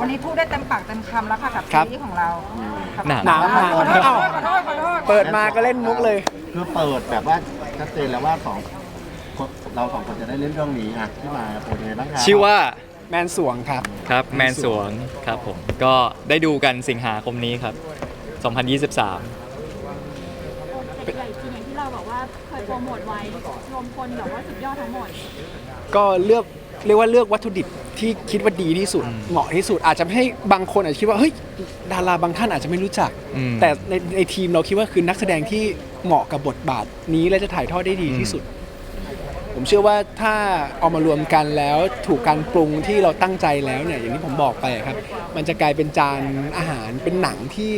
วันนี้พูดได้เต็มปากเต็มคำแล้วค่ะกับครับซีรีส์ของเราครับหนังหนังขอโทษขอโทษเอ้าขอโทษขอโทษเปิดมาก็เล่นมุกเลย คือเปิดแบบว่าชัดเจนแล้วว่าสองคนเราสองคนจะได้เล่นเรื่องนี้อะที่มาโปรดยังไงบ้างครับชื่อว่าแมนสวงครับ ครับแมนสวงครับผมก็ได้ดูกันสิงหาคมนี้ครับ 2023โปรเจกต์ใหญ่ทีหนึงที่เราบอกว่าเคยโปรโมทไว้รวมคนแบบว่าสุดยอดทั้งหมดก็เลือก เรียกว่าเลือกวัตถุดิบที่คิดว่าดีที่สุด เหมาะที่สุด อาจจะไม่ให้บางคนอาจจะคิดว่าเฮ้ยดาราบางท่านอาจจะไม่รู้จัก อืม แต่ในในทีมเราคิดว่าคือนักแสดงที่เหมาะกับบทบาทนี้และจะถ่ายทอดได้ดีที่สุด ผมเชื่อว่าถ้าเอามารวมกันแล้วถูกการปรุงที่เราตั้งใจแล้วเนี่ย อย่างที่ผมบอกไปอะครับ มันจะกลายเป็นจานอาหารเป็นหนังที่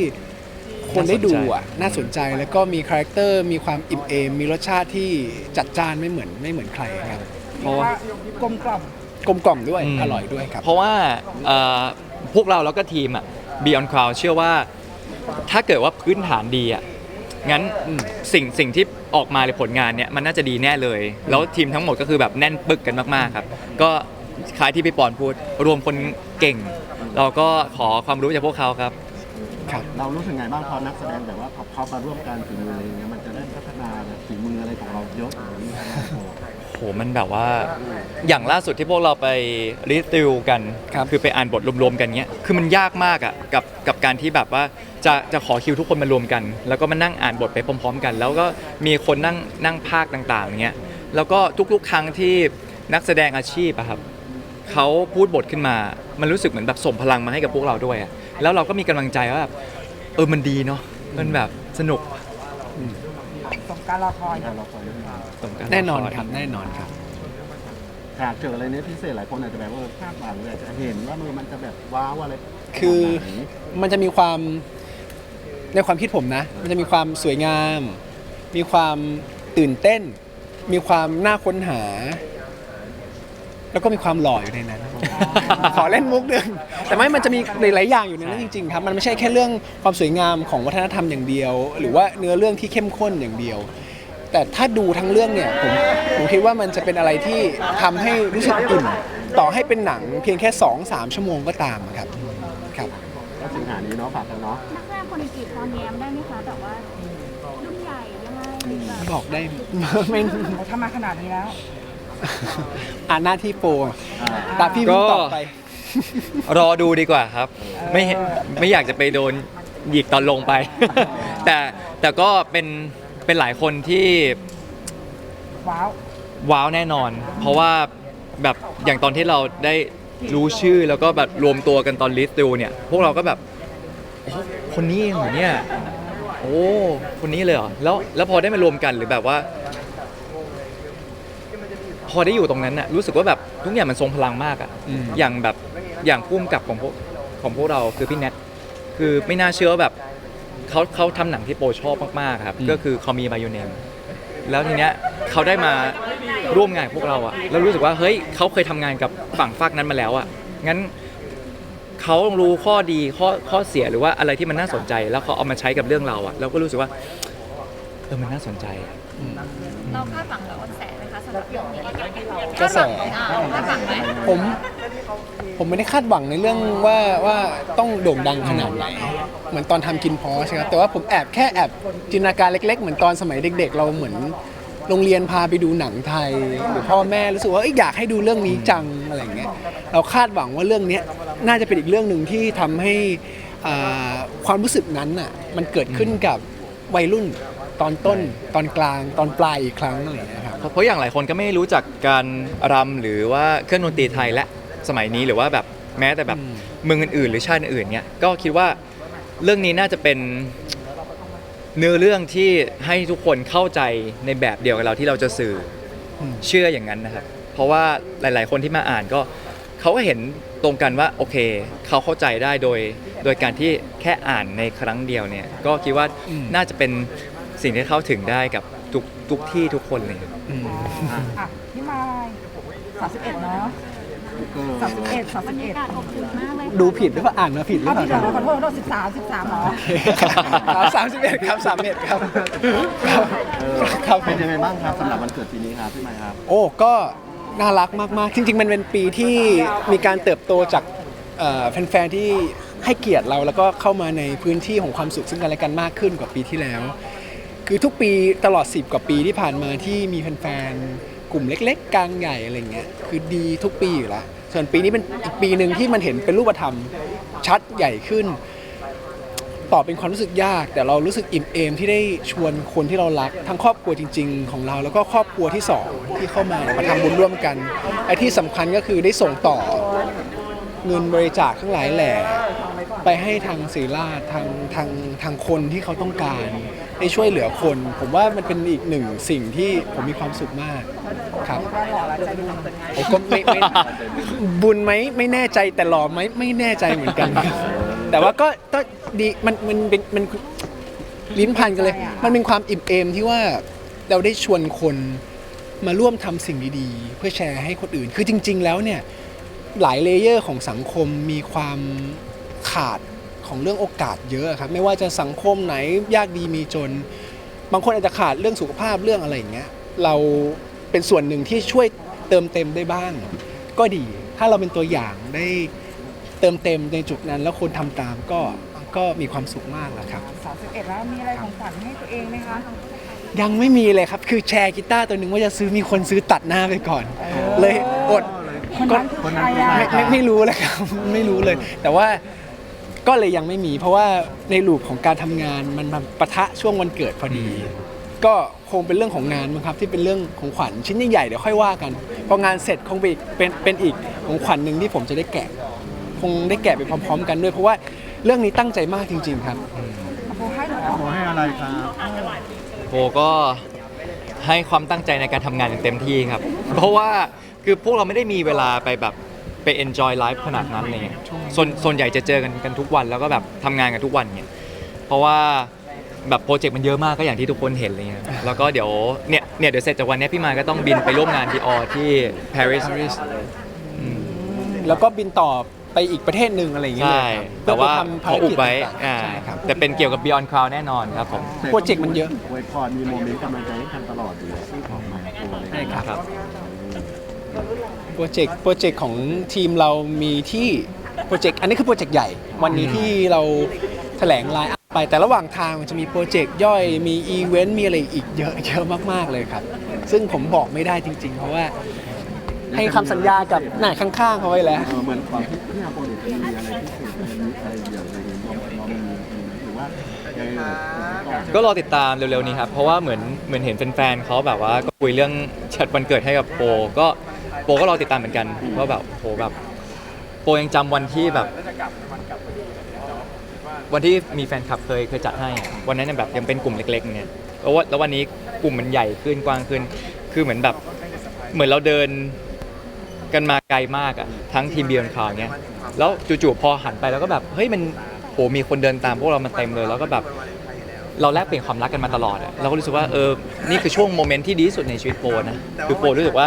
คนได้ดูอะน่าสนใจแล้วก็มีคาแรคเตอร์มีความอิ่มเอมมีรสชาติที่จัดจ้านไม่เหมือนไม่เหมือนใครครับ เพราะว่ากลมกล่อม กลมกล่อมด้วยอืม อร่อยด้วยครับ เพราะว่าเอ่อพวกเราแล้วก็ทีมอะ Beyond Cloud เชื่อว่าถ้าเกิดว่าพื้นฐานดีอะงั้นสิ่งสิ่งที่ออกมาในผลงานเนี่ยมันน่าจะดีแน่เลย แล้วทีมทั้งหมดก็คือแบบแน่นปึกกันมากๆครับ ก็คล้ายที่พี่ปอนพูดรวมคนเก่ง เราก็ขอความรู้จากพวกเขาครับครับเรารู้สึกไงบ้างพอนักแสดงแบบว่าพอเขามาร่วมกันฝีมืออะไรอย่างเงี้ยมันจะได้พัฒนาฝีมืออะไรของเราเยอะอย่างนี้ครับ โอ้โหมันแบบว่าอย่างล่าสุดที่พวกเราไปรีติวกันครับ อไปอ่านบทรวมๆกันเนี้ยคือมันยากมากอะกับกับการที่แบบว่าจะจะขอคิวทุกคนมารวมกัน แล้วก็มานั่งอ่านบทไปพร้อม ๆ กัน แล้วก็มีคนนั่งนั่งภาคต่างๆอย่างเงี้ยแล้วก็ทุกๆ ครั้งที่นักแสดงอาชีพอะครับเขาพูดบทขึ้นมา มันรู้สึกเหมือนแบบส่งพลังมาให้กับพวกเราด้วยอะแล้วเราก็มีกำลังใจว่าแบบเออมันดีเนาะมันแบบสนุกสม การรอคอยยเราคอยเรื่องนี้สมการแน่นอนยครับ แน่นอนครับ หากเจออะไรเนี้ยพิเศษหลายคนอาจจะแบบว่าเออคาดหวังเลยอาจจะเห็นว่ามือมันจะแบบว้าวอะไรคือขนาดไหนมันจะมีความในความคิดผมนะ มันจะมีความสวยงาม มีความตื่นเต้น มีความน่าค้นหา แล้วก็มีความหล่ออยู่ในนั้น ขอเล่นมุกหนึ่งแต่ไม่มันจะมีหลายๆอย่างอยู่ในนั้นจริงๆครับมันไม่ใช่แค่เรื่องความสวยงามของวัฒนธรรมอย่างเดียว หรือว่าเนื้อเรื่องที่เข้มข้นอย่างเดียว แต่ถ้าดูทั้งเรื่องเนี่ยผมผมคิดว่ามันจะเป็นอะไรที่ทำให้รู้สึกอิ่มต่อให้เป็นหนังเพียงแค่2-3ชั่วโมงก็ตามครับครับ ก็สิงหานี้เนาะฝากกันเนาะนักแสดงคนอื่นๆพอแง้มได้ไหมคะแบบว่ารุ่นใหญ่ยังไงแบบบอกได้ ไม่โอ้ทำมาขนาดนี้แล้ว อ่านหน้าที่โปรอ่าตาพี่เพิ่งตอบไป รอดูดีกว่าครับ ไม่ไม่อยากจะไปโดนหยิกตอนลงไป แต่แต่ก็เป็นเป็นหลายคนที่ว้าวว้าวแน่นอน เพราะว่าแบบอย่างตอนที่เราได้รู้ชื่อแล้วก็แบบรวมตัวกันตอนลิสต์ดูเนี่ย พวกเราก็แบบโอ้คนนี้เองเหรอเนี่ย โอ้ คนนี้เลยเหรอ แล้วแล้วพอได้มารวมกันหรือแบบว่าพ อได้อยู่ตรงนั้นน่ะรู้สึกว่าแบบทุกอย่างมันทรงพลังมากอะอืม อย่างแบบอย่างพุ่มกับของพวกของพวกเราคือพี่แนทคือไม่น่าเชื่อว่าแบบเขาเขาทำหนังที่โปรชอบมากๆครับก็คือคอมีบายเนมแล้วทีเนี้ยเขาได้มาร่วมงานกับพวกเราอะแล้วรู้สึกว่าเฮ้ยเขาเคยทำงานกับฝั่งฝากนั้นมาแล้วอะงั้นเขารู้ข้อดีข้อข้อเสียหรือว่าอะไรที่มันน่าสนใจ แล้วเขาเอามาใช้กับเรื่องเราอะเราก็รู้สึกว่าเออมันน่าสนใจ เราคาดหวังกับกระแสไหมคะสำหรับเรื่องนี้ กระแส คาดหวังไหมผมผมไม่ได้คาดหวังในเรื่องว่าว่าต้องโด่งดังขนาดไหนเหมือนตอนทำกินพอใช่ครับแต่ว่าผมแอบแค่แอบจินตนาการเล็ก ๆ เหมือนตอนสมัยเด็ก ๆ เราเหมือนโรงเรียนพาไปดูหนังไทยหรือพ่อแม่รู้สึกว่าเอ้ยอยากให้ดูเรื่องนี้จังอะไรอย่างเงี้ยเราคาดหวังว่าเรื่องเนี้ยน่าจะเป็นอีกเรื่องหนึ่งที่ทำให้อ่าความรู้สึกนั้นน่ะมันเกิดขึ้นกับวัยรุ่นตอนต้นตอนกลางตอนปลายอีกครั้งอะไรอย่างเงี้ยครับ เพราะอย่างหลายคนก็ไม่รู้จักการรำหรือว่าเครื่องดนตรีไทยและสมัยนี้หรือว่าแบบแม้แต่แบบอืมเมืองอื่นๆ หรือชาติอื่นๆเนี่ยก็คิดว่าเรื่องนี้น่าจะเป็นเนื้อเรื่องที่ให้ทุกคนเข้าใจในแบบเดียวกับเราที่เราจะสื่ออม เชื่ออย่างนั้นนะครับ เพราะว่าหลาย ๆ คนที่มาอ่านก็เขาก็เห็นตรงกันว่าโอเคเขาเข้าใจได้โดย โดยการที่แค่อ่านในครั้งเดียวเนี่ยก็คิดว่าน่าจะเป็นสิ่งที่เข้าถึงได้กับ ทุกทุกที่ทุกคนเลยอืม อะพี่มายสามสิบเอ็ดเนาะก็สามสิบเอ็ดสามบรสิบรเอ็ยาดกาศอบอุ่นมากเลยดูผิดหรือเปล่าอ่านมาผิดหรือเอาเปล่าพี่คเดี๋รัยวบขอโทษขอโทษสิบสามสิบสามเหรอสามสิบเอ็ดครับสามเอ็ดครับเออครับเป็นยังไงบ้างครับสำหรับวันเกิดปีนี้ครับพี่ไมค์ครับ โอ้ก็น่ารักมากๆ จริง ๆ มันเป็นปีที่มีการเติบโตจากเอ่อแฟนๆที่ให้เกียรติเราแล้วก็เข้ามาในพื้นที่ของความสุขซึ่งกันและกันมากขึ้นกว่าปีที่แล้ว คือทุกปีตลอด 10 กว่าปีที่ผ่านมาที่มีแฟนๆกลุ่มเล็ก ๆ กลางใหญ่อะไรเงี้ยคือดีทุกปีอยู่แล้วส่วนปีนี้เป็นอีกปีหนึ่งที่มันเห็นเป็นรูปธรรมชัดใหญ่ขึ้นตอบเป็นความรู้สึกยาก แต่เรารู้สึกอิ่มเอมที่ได้ชวนคนที่เรารัก ทั้งครอบครัวจริง ๆ ของเรา แล้วก็ครอบครัวที่สองที่เข้ามามาทำบุญร่วมกันไอ้ที่สำคัญก็คือได้ส่งต่อเงินบริจาคทั้งหลายแหล่ ไปให้ทางศรีราชทางทางทางคนที่เขาต้องการได้ช่วยเหลือคน ผมว่ามันเป็นอีกหนึ่งสิ่งที่ผมมีความสุขมากครับก็หล่อแล้วใจบุญผมก็ไม่ไม่บุญไหมไม่แน่ใจแต่หล่อไหมไม่แน่ใจเหมือนกัน แต่ว่าก็ก็ดีมันมันเป็นมันลิ้นพันกันเลย มันเป็นความอิ่มเอมที่ว่าเราได้ชวนคนมาร่วมทำสิ่งดีๆ เพื่อแชร์ให้คนอื่น คือจริง ๆ แล้วเนี่ยหลายเลเยอร์ของสังคมมีความ ขาดของเรื่องโอกาสเยอะครับไม่ว่าจะสังคมไหนยากดีมีจน บางคนอาจจะขาดเรื่องสุขภาพเรื่องอะไรอย่างเงี้ยเราเป็นส่วนหนึ่งที่ช่วยเติมเต็มได้บ้าง ก็ดีถ้าเราเป็นตัวอย่างได้เติมเต็มในจุดนั้น แล้วคนทำตามก็ก็มีความสุขมากแหละครับ31แล้วมีอะไรของขวัญให้ตัวเองไหมคะยังไม่มีเลยครับ คือแชร์กีตาร์ตัวหนึ่งว่าจะซื้อมีคนซื้อตัดหน้าไปก่อน เลยอดคนก็นั้นคือใครอะไม่ไม่ไม่รู้เลยครับ ไม่รู้เลย แต่ว่า ก็เลยยังไม่มี เพราะว่าในลูปของการทำงานมันมาปะทะช่วงวันเกิดพอดี ก็คงเป็นเรื่องของงานมั้งครับที่เป็นเรื่องของขวัญชิ้นใหญ่ๆเดี๋ยวค่อยว่ากันพองานเสร็จคงเป็นอีกเป็นเป็นอีกของขวัญหนึ่งที่ผมจะได้แกะ คงได้แกะไปพร้อม ๆ กันด้วย เพราะว่าเรื่องนี้ตั้งใจมากจริง ๆ ครับ โบให้เหรอขอให้อะไรครับโบก็ให้ความตั้งใจในการทำงานอย่างเต็มที่ครับ เพราะว่าคือพวกเราไม่ได้มีเวลาไปแบบ ไป enjoy life ขนาดนั้นอะไรเงี้ยส่วนส่วนใหญ่จะเจอกันกันทุกวันแล้วก็แบบทำงานกันทุกวันเนี่ยเพราะว่าแบบโปรเจกต์มันเยอะมากก็อย่างที่ทุกคนเห็นอะไรเงี้ยแล้วก็เดี๋ยวเนี่ยเนี่ยเดี๋ยวเสร็จจากวันเนี้ยพี่มายก็ต้องบินไปร่วมงานดีออที่ปารีส Paris แล้วก็บินต่อไปอีกประเทศหนึ่งอะไรอย่างเงี้ยใช่เลยครับแต่ว่าเพื่อไปทำขออุบไว้ภารกิจต่างๆอ่าใช่ครับแต่เป็นเกี่ยวกับ Beyond Cloud แน่นอนครับผมโปรเจกต์มันเยอะ อวยพรมีโมเมนต์กำลังใจให้กันตลอดอยู่แล้วที่ของมาโปรเลยใช่ครับครับ โปรเจกต์โปรเจกต์ของทีมเรามีที่โปรเจกต์อันนี้คือโปรเจกต์ใหญ่ วันนี้ที่เราแถลงไลน์อัพไปแต่ระหว่างทางมันจะมีโปรเจกต์ย่อยมีอีเวนต์มีอะไรอีกเยอะเยอะมากๆเลยครับ ซึ่งผมบอกไม่ได้จริง ๆ เพราะว่าให้คำสัญญากับหน่ายข้างๆเขาไว้แล้วเออเหมือนของที่ที่อาโปรเนี่ยจะมีอะไรพิเศษมีอะไรอย่างไรเราเรามีหรือว่ายังไงก่อนก็รอติดตามเร็วๆนี้ครับ เพราะว่าเหมือนเหมือนเห็นแฟนๆเขาแบบว่าก็คุยเรื่องจัดวันเกิดให้กับโปก็ โปก็รอติดตามเหมือนกันว่าแบบโหแบบ โปยังจำวันที่แบบ วันที่มีแฟนคลับเคยเคยจัดให้อะวันนั้นเนยแบบยังเป็นกลุ่มเล็กๆเนี่ยแล้วว่าแล้ววันนี้กลุ่มมันใหญ่ขึ้นกว้างขึ้น คือเหมือนแบบเหมือนเราเดินกันมาไกลมากอะทั้งทีมเบียร์คาวเนี้ยแล้วจู่ๆพอหันไปแล้วก็แบบเฮ้ยมันโหมีคนเดินตามพวกเรามาเต็มเลยแล้วก็แบบ เราแลกเปลี่ยนความรักกันมาตลอดอะเราก็รู้สึกว่าเออ นี่คือช่วงโมเมนต์ที่ดีที่สุดในชีวิตโปนะ คือโปรู้สึกว่า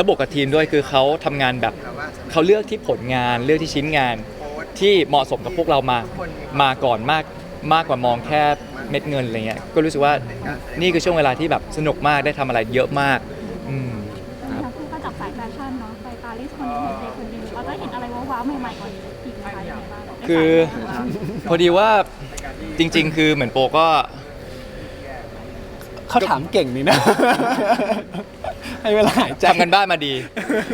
ระบบกับทีมด้วยคือเขาทำงานแบบเขาเลือกที่ผลงานเลือกที่ชิ้นงานที่เหมาะสมกับพวกเรามามาก่อนมากมากกว่ามองแค่เม็ดเงินอะไรเงี้ยก็รู้สึกว่านี่คือช่วงเวลาที่แบบสนุกมากได้ทำอะไรเยอะมากอืม ทั้งคู่ก็จับสายแฟชั่นเนาะไปปารีสคนหนึงเห็นเจคนหนึงเราจะเห็นอะไรว้าวๆใหม่ๆกว่านี้อีกไหมคะยังไงบ้าง คือ พอดีว่าจริง ๆ คือเหมือนโปก็ เขาถามเก่งนี่นะ ให้เวลาหายใจ ทำกันบ้านมาดี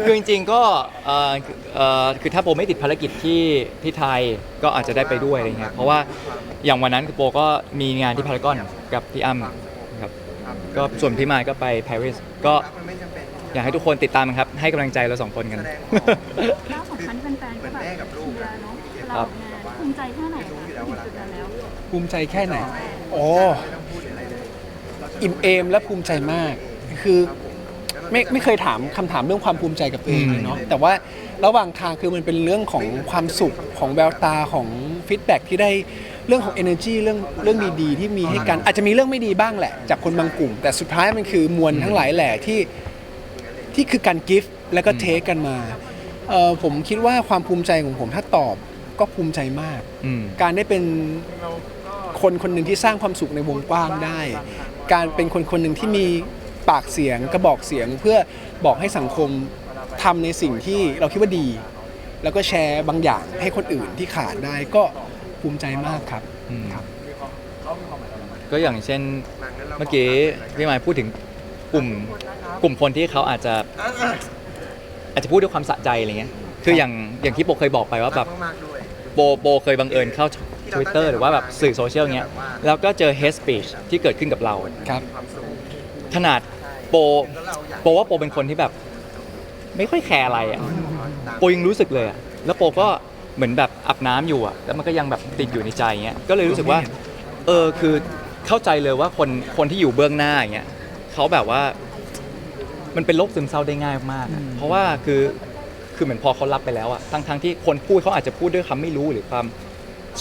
คือจริงๆก็เอ่อเอ่อคือถ้าโปไม่ติดภารกิจที่ที่ไทยก็อาจจะได้ไปด้วยอะไรเงี้ย เพราะว่าอย่างวันนั้นคือโปก็มีงานที่พารากอนกับพี่อ้ำครับ ก็ส่วนพี่มายก็ไปปารีส ก็อยากให้ทุกคนติดตามครับ ให้กำลังใจเราสองคนกันก้าวสำคัญแฟนๆก็แบบเชียร์เนาะเวลาออกงานภูมิใจแค่ไหนคะถึงจุดนั้นแล้วภูมิใจแค่ไหน โอ้ อิ่มเอมและภูมิใจมาก คือไม่ไม่เคยถามคำถามเรื่องความภูมิใจกับตัวเองเลยเนาะแต่ว่าระหว่างทางคือมันเป็นเรื่องของความสุขของแววตาของฟีดแบ็กที่ได้เรื่องของ energy เรื่องเรื่องดีๆ ที่มีให้กันอาจจะมีเรื่องไม่ดีบ้างแหละ จากคนบางกลุ่ม แต่สุดท้ายมันคือมวลทั้งหลายแหล่ที่ ที่คือการกิฟต์แล้วก็เทคกันมาเออผมคิดว่าความภูมิใจของผมถ้าตอบก็ภูมิใจมาก อืม การได้เป็นคนคนหนึ่งที่สร้างความสุขในวงกว้างได้ การเป็นคนคนหนึ่งที่มีปากเสียงกระบอกเสียงเพื่อบอกให้สังคมทำในสิ่งที่เราคิดว่าดี แล้วก็แชร์บางอย่างให้คนอื่นที่ขาดได้ก็ภูมิใจมากครับอืม ครับ ก็อย่างเช่นเมื่อกี้พี่หมายพูดถึงกลุ่มกลุ่มคนที่เขาอาจจะ อาจจะพูดด้วยความสะใจอะไรเงี้ย คืออย่างอย่างที่โบเคยบอกไปว่าแบบโบโบเคยบังเอิญเข้า Twitter หรือว่าแบบสื่อโซเชียลเงี้ยแล้วก็เจอ hate speech ที่เกิดขึ้นกับเรา ครับ ขนาดโปโปว่าโปเป็นคนที่แบบ ไม่ค่อยแคร์อะไรอะโปยังรู้สึกเลยอะแล้วโปก็เหมือนแบบอาบน้ำอยู่อะแล้วมันก็ยังแบบติดอยู่ในใจเงี้ยก็เลยรู้สึกว่า เออคือเข้าใจเลยว่าคนคนที่อยู่เบื้องหน้าอย่างเงี้ยเขาแบบว่า มันเป็นโรคซึมเศร้าได้ง่ายมากอะเพราะว่าคือคือเหมือนพอเขารับไปแล้วอะทั้งทั้งที่คนพูดเขาอาจจะพูดด้วยคำไม่รู้หรือความ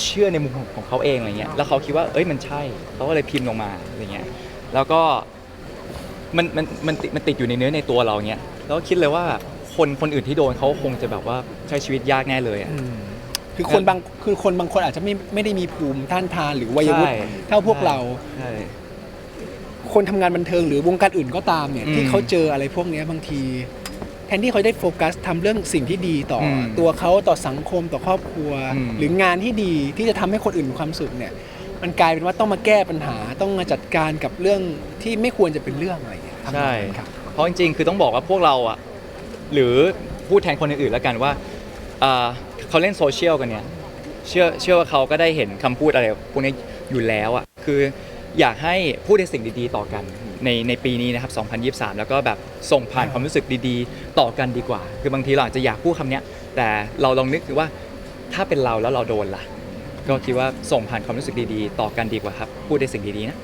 เชื่อในมุมของเขาเองอะไรเงี้ยแล้วเขาคิดว่าเอ้ยมันใช่เขาก็เลยพิมพ์ลงมาอะไรเงี้ยแล้วก็มันมันมันติดมันติดอยู่ในเนื้อในตัวเราเงี้ยแล้วก็คิดเลยว่าคนคนอื่นที่โดนเขาคงจะแบบว่าใช้ชีวิตยากแน่เลยอะ คือคนบางคือคนบางคนอาจจะไม่ไม่ได้มีภูมิต้านทานหรือวัยวุฒิใช่ เท่าพวกเรา ใช่ คนทำงานบันเทิงหรือวงการอื่นก็ตามเนี่ยอืม ที่เขาเจออะไรพวกเนี้ยบางทีแท นที่เขาได้โฟกัสทำเรื่องสิ่งที่ดีต่ออมตัวเขาต่อสังคมต่อครอบครัว อืม หรืองานที่ดีที่จะทำให้คนอื่นมีความสุขเนี่ย มันกลายเป็นว่าต้องมาแก้ปัญหาต้องมาจัดการกับเรื่องที่ไม่ควรจะเป็นเรื่องอะไรอย่างเงี้ยทำนองใช่ นั้นครับ เพราะจริงๆ คือต้องบอกว่าพวกเราอะ หรือพูดแทนคนอื่นๆ แล้วกันว่าอ่าเขาเล่นโซเชียลกันเนี่ย เชื่อเชื่อว่าเขาก็ได้เห็นคำพูดอะไรพวกนี้อยู่แล้วอะ คืออยากให้พูดในสิ่งดีๆ ต่อกัน ในในปีนี้นะครับ 2023 แล้วก็แบบส่งผ่านความรู้สึกดีๆ ต่อกันดีกว่า คือบางทีเราอาจจะอยากพูดคำเนี้ย แต่เราลองนึกดูว่าถ้าเป็นเราแล้วเราโดนล่ะ ก็คิดว่าส่งผ่านความรู้สึกดีๆ ต่อกันดีกว่าครับ พูดในสิ่งดีๆนะ